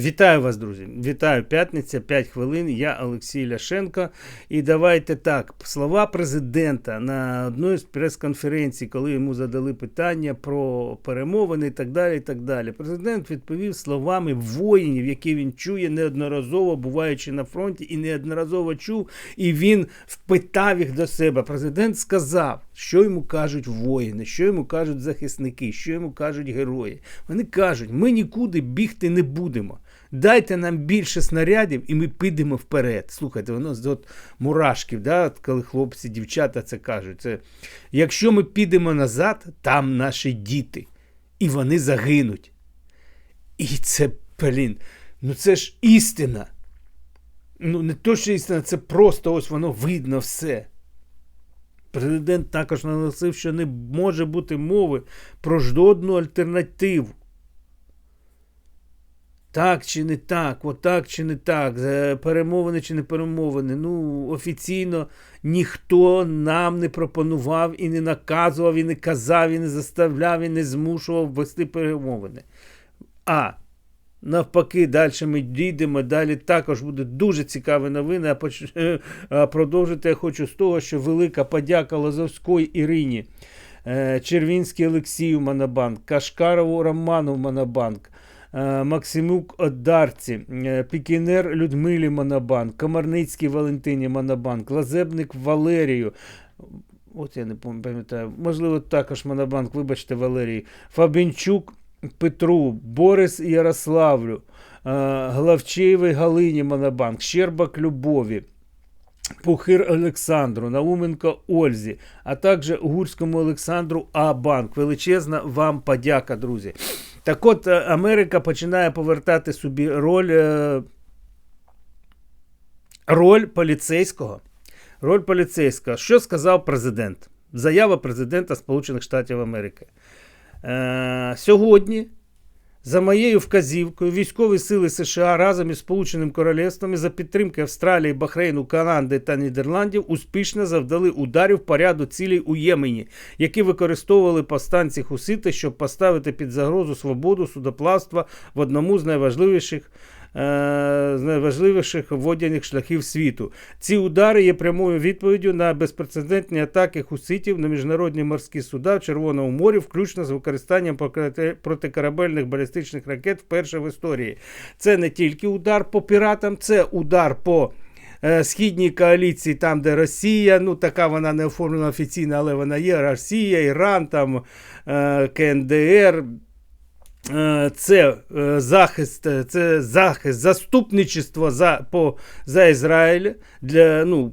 Вітаю вас, друзі! Вітаю п'ятниця, 5 хвилин. Я Олексій Ляшенко. І давайте так. Слова президента на одній з прес-конференцій, коли йому задали питання про перемовини і так далі. і так далі. Президент відповів словами воїнів, які він чує неодноразово, буваючи на фронті, і неодноразово чув. І він впитав їх до себе. Президент сказав, що йому кажуть воїни, що йому кажуть захисники, що йому кажуть герої. Вони кажуть, ми нікуди бігти не будемо. Дайте нам більше снарядів, і ми підемо вперед. Слухайте, воно з от мурашків, да, коли хлопці, дівчата це кажуть. Це, Якщо ми підемо назад, там наші діти, і вони загинуть. І це, блін, ну це ж істина. Ну, не то, що істина, це просто ось воно видно все. Президент також наголосив, що не може бути мови про жодну альтернативу. Так чи не так, отак чи не так, перемовини чи не перемовини. Ну, офіційно ніхто нам не пропонував і не наказував, і не казав, і не заставляв, і не змушував вести перемовини. А навпаки, далі ми дійдемо. Далі також буде дуже цікаві новини. А продовжити я хочу з того, що велика подяка Лозовської Ірині, е, Червінський Олексію Монобанк, Кашкарову Роману Монобанк. Е, Максимук Одарці, е, Пікінер Людмилі Монобанк, Комарницький Валентині Монобанк, Лазебник Валерію. От я не пам'ятаю, можливо, також Монобанк, вибачте, Валерій, Фабінчук Петру, Борис Ярославлю, е, Главчеєвій Галині Монобанк, Щербак Любові. Пухир Олександру, Науменко Ользі, а також Гурському Олександру А. Банк. Величезна вам подяка, друзі. Так от е, Америка починає повертати собі роль е, роль поліцейського. Роль поліцейського. Що сказав президент? Заява президента Сполучених Штатів Америки. Е, Сьогодні за моєю вказівкою, військові сили США разом із Сполученим Королівством за підтримки Австралії, Бахрейну, Канади та Нідерландів успішно завдали ударів по ряду цілей у Ємені, які використовували повстанці Хусити, щоб поставити під загрозу свободу судоплавства в одному з найважливіших з найважливіших водяних шляхів світу. Ці удари є прямою відповіддю на безпрецедентні атаки хуситів на міжнародні морські суда в Червоному морі, включно з використанням протикорабельних балістичних ракет вперше в історії. Це не тільки удар по піратам, це удар по. Е, східній коаліції, там, де Росія, ну така вона не оформлена офіційно, але вона є Росія, Іран, там е, КНДР, Е, це е, захист, е, це захист, заступничество за по, за Ізраїль для ну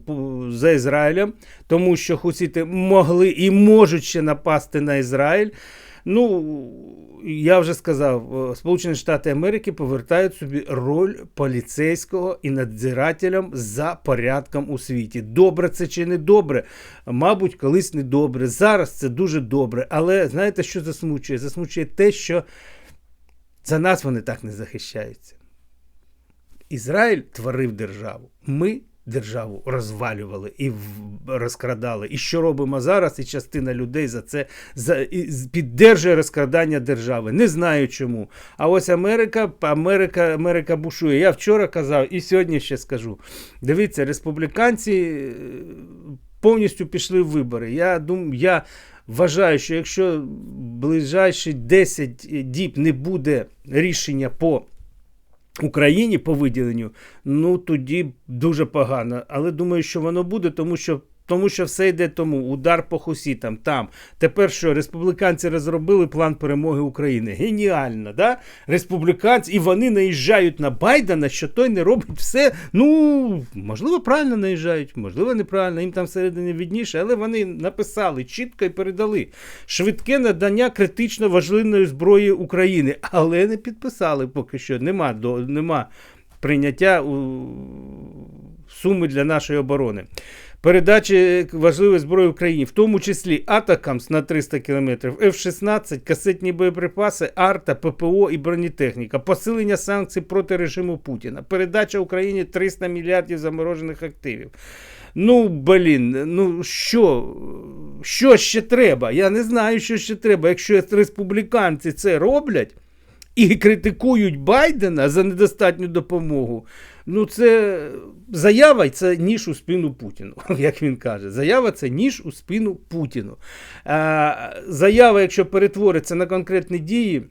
за Ізраїлем, тому що хусіти могли і можуть ще напасти на Ізраїль. Ну, я вже сказав, Сполучені Штати Америки повертають собі роль поліцейського і надзирателям за порядком у світі. Добре це чи не добре? Мабуть, колись не добре. Зараз це дуже добре. Але знаєте, що засмучує? Засмучує те, що. За нас вони так не захищаються. Ізраїль творив державу. Ми державу розвалювали і розкрадали. І що робимо зараз? І частина людей за це за, і піддержує розкрадання держави. Не знаю чому. А ось Америка, Америка, Америка бушує. Я вчора казав і сьогодні ще скажу. Дивіться, республіканці е, повністю пішли в вибори. Я думаю, я вважаю, що якщо ближайші 10 діб не буде рішення по Україні по виділенню, ну тоді дуже погано. Але думаю, що воно буде, тому що тому що все йде тому. Удар по хусітам там. Тепер що республіканці розробили план перемоги України. Геніально, да? Республіканці, і вони наїжджають на Байдена, що той не робить все. Ну, можливо, правильно наїжджають, можливо, неправильно. Їм там всередині відніше, але вони написали чітко і передали швидке надання критично важливої зброї України, але не підписали поки що. Нема до нема прийняття у суми для нашої оборони передачі важливої зброї Україні, в тому числі Атакамс на 300 км, F-16, касетні боєприпаси, арта, ППО і бронетехніка, посилення санкцій проти режиму Путіна, передача Україні 300 мільярдів заморожених активів. Ну, блін, ну що? Що ще треба? Я не знаю, що ще треба. Якщо республіканці це роблять. І критикують Байдена за недостатню допомогу. Ну, це заява це ніж у спину Путіну, як він каже. Заява це ніж у спину Путіну. А, заява, якщо перетвориться на конкретні дії.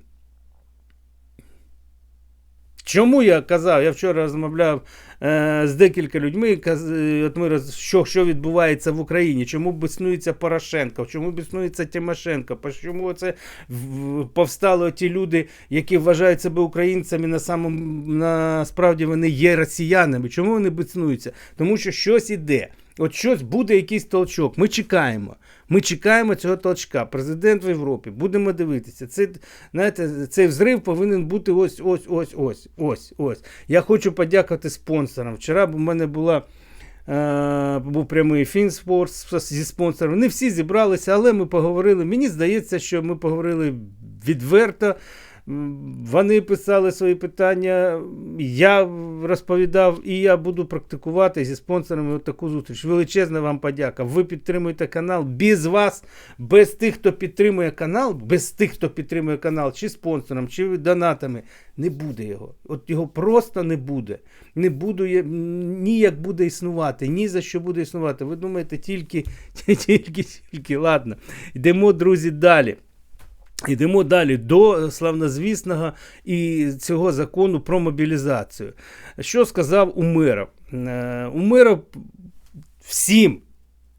Чому я казав? Я вчора розмовляв з декілька людьми. Е, от ми роз, що, що відбувається в Україні? Чому біснується Порошенко? Чому біснується Тимошенко? Чому це повстали ті люди, які вважають себе українцями, на самому насправді вони є росіянами? Чому вони біснуються? Тому що щось іде. От щось буде якийсь толчок. Ми чекаємо. Ми чекаємо цього толчка. Президент в Європі. Будемо дивитися. Це, знаєте, цей взрив повинен бути ось, ось, ось, ось. Я хочу подякувати спонсорам. Вчора у мене була. е, Був прямий ефір зі спонсором. Не всі зібралися, але ми поговорили. Мені здається, що ми поговорили відверто. Вони писали свої питання, я розповідав, і я буду практикувати зі спонсорами таку зустріч. Величезна вам подяка. Ви підтримуєте канал. Без вас, без тих, хто підтримує канал, без тих, хто підтримує канал, чи спонсором, чи донатами, не буде його. От його просто не буде. Не буду я- ніяк буде існувати, ні за що буде існувати. Ви думаєте, тільки, тільки, тільки. Ладно. Йдемо, друзі, далі. Йдемо далі до славнозвісного і цього закону про мобілізацію. Що сказав? Умиров Умеров всім,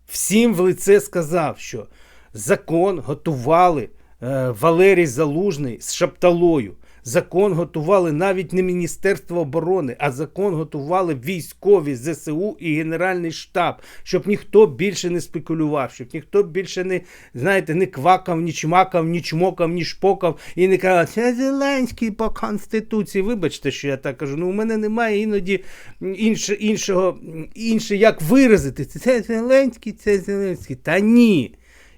всім в лице сказав, що закон готували е, Валерій Залужний з Шапталою. Закон готували навіть не Міністерство оборони, а закон готували військові ЗСУ і Генеральний штаб, щоб ніхто більше не спекулював, щоб ніхто більше не, знаєте, не квакав, ні чмакав, ні чмокав, ні шпокав і не казав, це Зеленський по Конституції. Вибачте, що я так кажу. Ну, у мене немає іноді інше, іншого, інше, як виразити. Це Зеленський, це Зеленський. Та ні.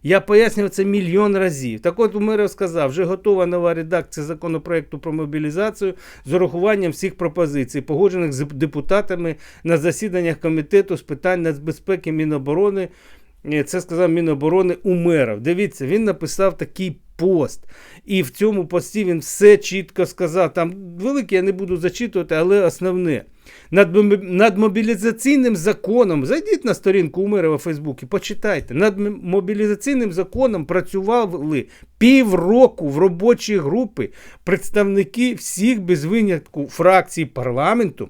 Я пояснював це мільйон разів. Так от Умиров сказав, вже готова нова редакція законопроекту про мобілізацію з урахуванням всіх пропозицій, погоджених з депутатами на засіданнях комітету з питань нацбезпеки Міноборони. Е, Це сказав Міноборони Умеров. Дивіться, він написав такий пост. І в цьому пості він все чітко сказав. Там велике я не буду зачитувати, але основне. Над, над мобілізаційним законом, зайдіть на сторінку Умерова в Фейсбуці, почитайте. Над мобілізаційним законом працювали півроку в робочій групі представники всіх без винятку фракцій парламенту,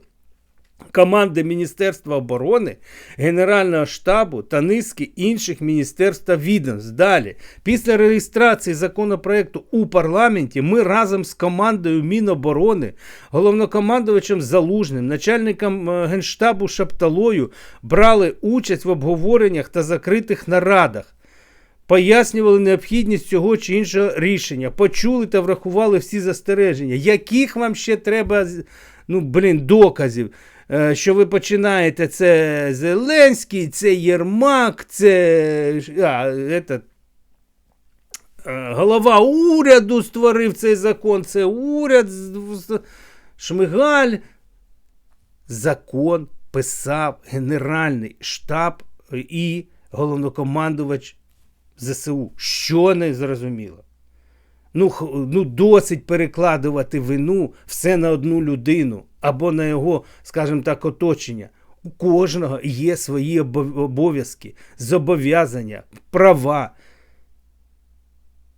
команди Міністерства оборони, Генерального штабу та низки інших міністерств та відомств. Далі, після реєстрації законопроекту у парламенті, ми разом з командою Міноборони, головнокомандувачем Залужним, начальником е, Генштабу Шапталою брали участь в обговореннях та закритих нарадах. Пояснювали необхідність цього чи іншого рішення, почули та врахували всі застереження. Яких вам ще треба ну, блін, доказів? Е, Що ви починаєте, це Зеленський, це Єрмак, це а, этот, е, голова уряду створив цей закон, це уряд Шмигаль. Закон писав Генеральний штаб і головнокомандувач ЗСУ. Що не зрозуміло? Ну, ну, досить перекладувати вину все на одну людину або на його, скажімо так, оточення. У кожного є свої обов'язки, зобов'язання, права.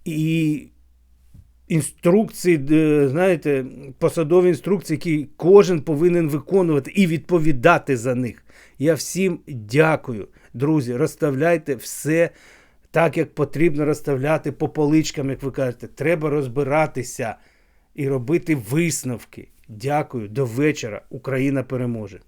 І інструкції, е, знаєте, посадові інструкції, які кожен повинен виконувати і відповідати за них. Я всім дякую, друзі. Розставляйте все так, як потрібно розставляти по поличкам, як ви кажете. Треба розбиратися і робити висновки. Дякую. До вечора. Україна переможе.